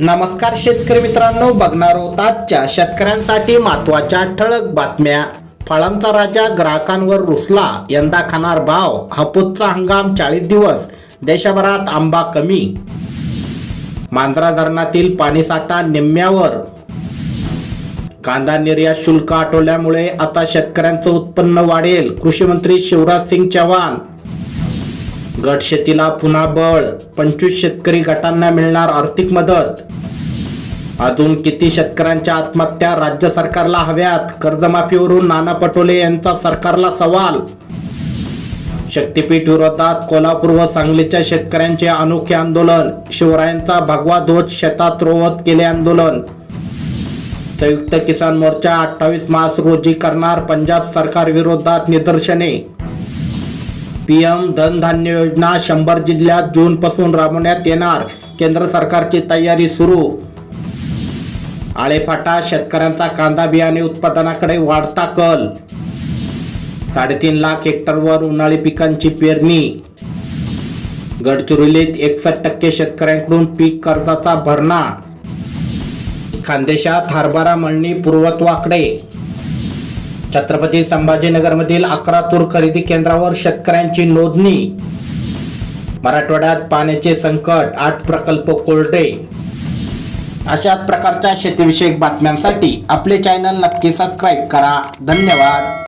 नमस्कार शेतकरी मित्रांनो बघणार आहोत आजच्या शेतकऱ्यांसाठी महत्त्वाच्या ठळक बातम्या. फळांचा राजा ग्राहकांवर रुसला यंदा खाणार भाव हापूसचा हंगाम चाळीस दिवस देशभरात आंबा कमी. मांजरा धरणातील पाणीसाठा निम्म्यावर. कांदा निर्यात शुल्क आठवल्यामुळे आता शेतकऱ्यांचं उत्पन्न वाढेल कृषी मंत्री शिवराज सिंग चव्हाण. गट शेतीला पुन्हा बळ. पंचवीस शेतकरी गटांना मिळणार आर्थिक मदत. अजून किती शेतकऱ्यांच्या आत्महत्या राज्य सरकारला हव्यात? कर्जमाफीवरून नाना पटोले यांचा सरकारला सवाल. शक्तीपीठ विरोधात कोल्हापूर व सांगलीच्या शेतकऱ्यांचे अनोखे आंदोलन. शिवरायांचा भगवा ध्वज शेतात रोवत केले आंदोलन. संयुक्त किसान मोर्चा अठ्ठावीस मार्च रोजी करणार पंजाब सरकार विरोधात निदर्शने. पीएम धनधान्य योजना शंभर जिल्ह्यात जून पासून राबवण्यात येणार. केंद्र सरकारची तयारी सुरू. आळेफाटा शेतकऱ्यांचा कांदा बियाणे उत्पादनाकडे वाढता कल. साडेतीन लाख हेक्टरवर उन्हाळी पिकांची पेरणी. गडचिरोलीत एकसष्ट टक्के शेतकऱ्यांकडून पीक कर्जाचा भरणा. खानदेशात हरभरा मळणी पूर्वत्वाकडे. छत्रपती संभाजीनगरमधील अकरा तूर खरेदी केंद्रावर शेतकऱ्यांची नोंदणी. मराठवाड्यात पाण्याचे संकट आठ प्रकल्प कोरडे. अशाच प्रकारच्या शेतीविषयक बातम्यांसाठी आपले चॅनल नक्की सबस्क्राईब करा. धन्यवाद.